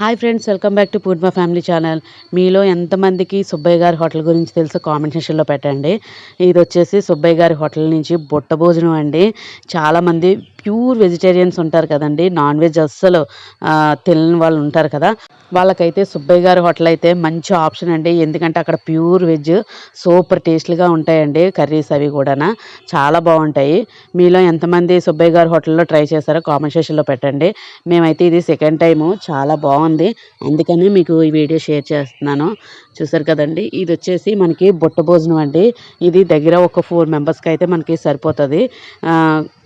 Hi friends welcome back to Poorna family channel మీలో ఎంతమందికి సుబ్బయ్య గారి హోటల్ గురించి తెలుసు కామెంట్ సెషన్లో పెట్టండి. ఇది వచ్చేసి సుబ్బయ్య గారి హోటల్ నుంచి బుట్ట భోజనం అండి. చాలామంది ప్యూర్ వెజిటేరియన్స్ ఉంటారు కదండి. నాన్ వెజ్ అస్సలు తెలియని వాళ్ళు ఉంటారు కదా. వాళ్ళకైతే సుబ్బయ్య గారి హోటల్ అయితే మంచి ఆప్షన్ అండి. ఎందుకంటే అక్కడ ప్యూర్ వెజ్ సూపర్ టేస్ట్గా ఉంటాయండి కర్రీస్ అవి కూడా చాలా బాగుంటాయి. మీలో ఎంతమంది సుబ్బయ్య గారి హోటల్లో ట్రై చేశారో కామెంట్ సెషన్లో పెట్టండి. మేమైతే ఇది సెకండ్ టైము. చాలా బాగుంది. అందుకని మీకు ఈ వీడియో షేర్ చేస్తున్నాను. చూసారు కదండి. ఇది వచ్చేసి మనకి బుట్ట భోజనం అండి. ఇది దగ్గర ఒక ఫోర్ మెంబర్స్కి అయితే మనకి సరిపోతుంది.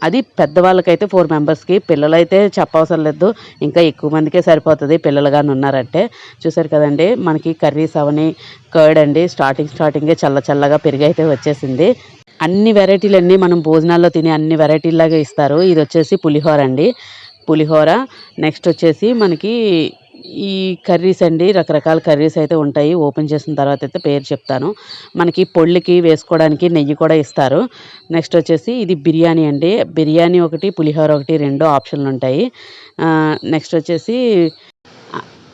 అది అది పెద్దవాళ్ళకైతే ఫోర్ మెంబర్స్కి పిల్లలైతే చెప్పవసరం లేదు. ఇంకా ఎక్కువ మందికే సరిపోతుంది పిల్లలు కానీ ఉన్నారంటే. చూసారు కదండి మనకి కర్రీస్ అవని కర్డ్ అండి స్టార్టింగ్ స్టార్టింగే చల్ల చల్లగా పెరిగి అయితే వచ్చేసింది. అన్ని వెరైటీలన్నీ మనం భోజనాల్లో తినే అన్ని వెరైటీలాగా ఇస్తారు. ఇది వచ్చేసి పులిహోర అండి. పులిహోర నెక్స్ట్ వచ్చేసి మనకి ఈ కర్రీస్ అండి రకరకాల కర్రీస్ అయితే ఉంటాయి. ఓపెన్ చేసిన తర్వాత అయితే పేరు చెప్తాను. మనకి పొళ్ళకి వేసుకోవడానికి నెయ్యి కూడా ఇస్తారు. నెక్స్ట్ వచ్చేసి ఇది బిర్యానీ అండి. బిర్యానీ ఒకటి పులిహోర ఒకటి రెండు ఆప్షన్లు ఉంటాయి. నెక్స్ట్ వచ్చేసి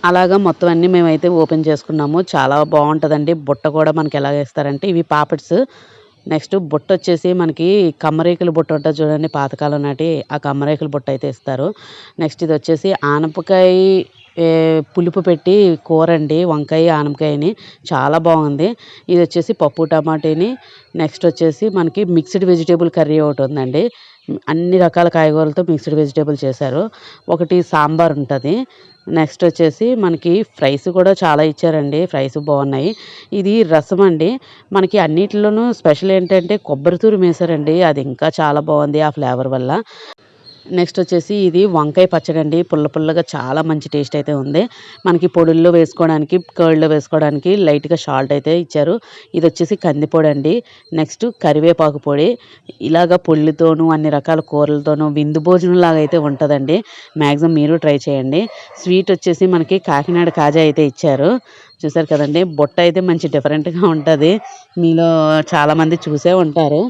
అలాగా మొత్తం అన్నీ మేమైతే ఓపెన్ చేసుకున్నాము. చాలా బాగుంటుందండి. బుట్ట కూడా మనకి ఎలా వేస్తారంటే ఇవి పాపిడ్స్ నెక్స్ట్ బుట్ట వచ్చేసి మనకి కమ్మరేకుల బుట్ట ఉంటుంది చూడండి పాతకాలం నాటి ఆ కమ్మరేకుల బుట్ట అయితే ఇస్తారు. నెక్స్ట్ ఇది వచ్చేసి ఆనపకాయ పులుపు పెట్టి కూర అండి వంకాయ ఆనపకాయని. చాలా బాగుంది. ఇది వచ్చేసి పప్పు టమాటాని. నెక్స్ట్ వచ్చేసి మనకి మిక్స్డ్ వెజిటేబుల్ కర్రీ ఒకటి ఉందండి. అన్ని రకాల కాయగూరలతో మిక్స్డ్ వెజిటేబుల్ చేశారు. ఒకటి సాంబార్ ఉంటుంది. నెక్స్ట్ వచ్చేసి మనకి ఫ్రైస్ కూడా చాలా ఇచ్చారండి. ఫ్రైస్ బాగున్నాయి. ఇది రసం అండి. మనకి అన్నిటిలోనూ స్పెషల్ ఏంటంటే కొబ్బరి తూరు వేశారండి అది ఇంకా చాలా బాగుంది ఆ ఫ్లేవర్ వల్ల. నెక్స్ట్ వచ్చేసి ఇది వంకాయ పచ్చడి అండి పుల్ల పుల్లగా చాలా మంచి టేస్ట్ అయితే ఉంది. మనకి పొడుల్లో వేసుకోవడానికి కర్డ్లో వేసుకోవడానికి లైట్గా సాల్ట్ అయితే ఇచ్చారు. ఇది వచ్చేసి కందిపొడి అండి నెక్స్ట్ కరివేపాకు పొడి. ఇలాగ పొళ్ళుతోనూ అన్ని రకాల కూరలతోనూ విందు భోజనం లాగా అయితే ఉంటుందండి. మ్యాక్సిమం మీరు ట్రై చేయండి. స్వీట్ వచ్చేసి మనకి కాకినాడ కాజా అయితే ఇచ్చారు. చూసారు కదండి? బొట్ట అయితే మంచి డిఫరెంట్గా ఉంటుంది. మీలో చాలామంది చూసే ఉంటారు.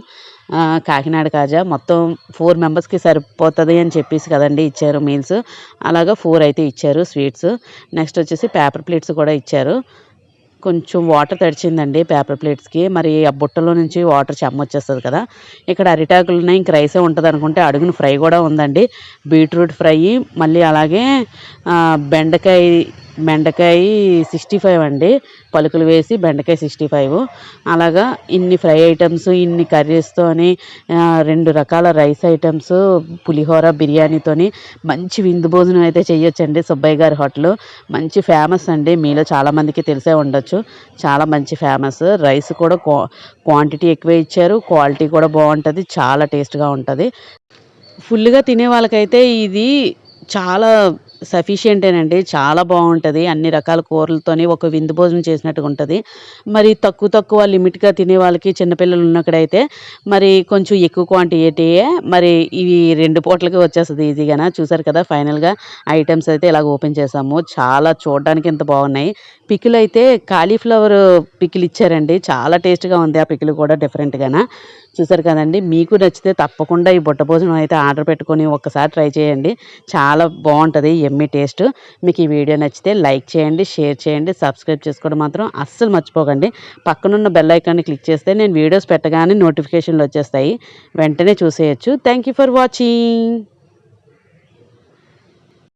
కాకినాడ కాజా. మొత్తం ఫోర్ మెంబర్స్కి సరిపోతుంది అని చెప్పేసి కదండి ఇచ్చారు మీల్స్ అలాగా ఫోర్ అయితే ఇచ్చారు స్వీట్స్ నెక్స్ట్ వచ్చేసి పేపర్ ప్లేట్స్ కూడా ఇచ్చారు. కొంచెం వాటర్ తడిచిందండి పేపర్ ప్లేట్స్కి మరి ఆ బుట్టలో నుంచి వాటర్ చెమ్మ వచ్చేస్తుంది కదా. ఇక్కడ అరిటాకులు ఉన్నాయి ఇంక రైసే ఉంటుంది అనుకుంటే అడుగున ఫ్రై కూడా ఉందండి. బీట్రూట్ ఫ్రై మళ్ళీ అలాగే బెండకాయ బెండకాయ సిక్స్టీ ఫైవ్ అండి. పలుకులు వేసి బెండకాయ సిక్స్టీ ఫైవ్. అలాగా ఇన్ని ఫ్రై ఐటమ్స్ ఇన్ని కర్రీస్తోని రెండు రకాల రైస్ ఐటమ్స్ పులిహోర బిర్యానీతోని మంచి విందు భోజనం అయితే చేయొచ్చండి సుబ్బయ్య గారి హోటల్. మంచి ఫేమస్ అండి. మీలో చాలామందికి తెలిసే ఉండొచ్చు. చాలా మంచి ఫేమస్. రైస్ కూడా క్వా క్వాంటిటీ ఎక్కువే ఇచ్చారు. క్వాలిటీ కూడా బాగుంటుంది. చాలా టేస్ట్గా ఉంటుంది. ఫుల్గా తినే వాళ్ళకైతే ఇది చాలా సఫిషియంటేనండి. చాలా బాగుంటుంది. అన్ని రకాల కూరలతోని ఒక విందు భోజనం చేసినట్టుగా ఉంటుంది. మరి తక్కువ తక్కువ లిమిట్గా తినే వాళ్ళకి చిన్నపిల్లలు ఉన్నక్కడైతే మరి కొంచెం ఎక్కువ క్వాంటిటీయే మరి ఇవి రెండు పూటలకి వచ్చేస్తుంది ఈజీగానా? చూసారు కదా ఫైనల్గా ఐటమ్స్ అయితే ఇలాగ ఓపెన్ చేసాము. చాలా చూడడానికి ఎంత బాగున్నాయి. పికిల్ అయితే కాలీఫ్లవర్ పికిల్ ఇచ్చారండి. చాలా టేస్ట్గా ఉంది ఆ పికిల్ కూడా డిఫరెంట్గానా? చూసారు కదండి మీకు నచ్చితే తప్పకుండా ఈ బుట్ట భోజనం అయితే ఆర్డర్ పెట్టుకొని ఒక్కసారి ట్రై చేయండి. చాలా బాగుంటుంది. ఎమ్మి టేస్ట్ మీకు ఈ వీడియో నచ్చితే లైక్ చేయండి షేర్ చేయండి సబ్స్క్రైబ్ చేసుకోవడం మాత్రం అస్సలు మర్చిపోకండి. పక్కనున్న బెల్ ఐకాన్ని క్లిక్ చేస్తే నేను వీడియోస్ పెట్టగానే నోటిఫికేషన్లు వచ్చేస్తాయి. వెంటనే చూసేయచ్చు. Thank you for watching